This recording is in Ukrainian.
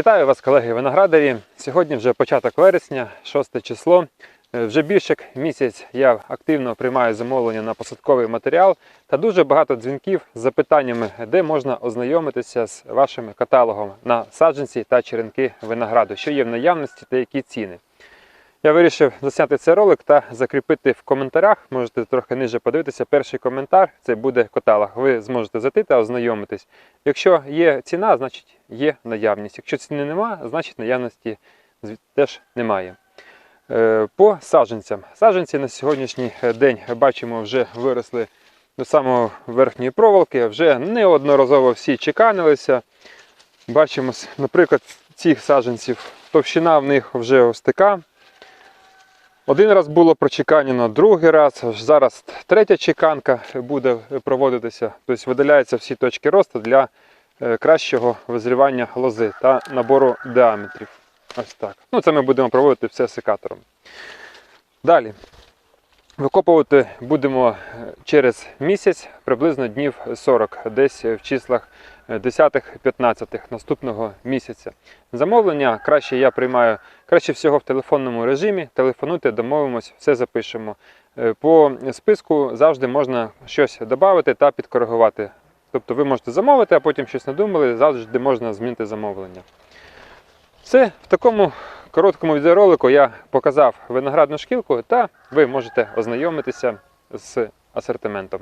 Вітаю вас, колеги виноградарі. Сьогодні вже початок вересня, 6 число. Е, Вже більше як місяць я активно приймаю замовлення на посадковий матеріал та дуже багато дзвінків з запитаннями, де можна ознайомитися з вашим каталогом на саджанці та черенки винограду, що є в наявності та які ціни. Я вирішив засняти цей ролик та закріпити в коментарях. Можете трохи ниже подивитися. Перший коментар це буде каталог. Ви зможете зайти та ознайомитись. Якщо є ціна, значить є наявність. Якщо ціни нема, значить наявності теж немає. Е, По саджанцям. Саджанці на сьогоднішній день бачимо вже виросли до самого верхньої проволоки. Вже неодноразово всі чеканилися. Бачимо, наприклад, цих саджанців товщина в них вже ось така. Один раз було прочеканено, другий раз, зараз третя чеканка буде проводитися. Тобто видаляються всі точки росту для е, кращого визрівання лози та набору діаметрів. Ось так. Ну, це ми будемо проводити все секатором. Далі. Викопувати будемо е, через місяць, приблизно днів 40, десь в числах 10-15 наступного місяця. Замовлення краще я приймаю краще всього в телефонному режимі. Телефонуйте, домовимось, все запишемо. Е, По списку завжди можна щось додати та підкоригувати. Тобто ви можете замовити, а потім щось надумали, завжди можна змінити замовлення. Все, в такому короткому відеоролику я показав виноградну шкілку, та ви можете ознайомитися з асортиментом.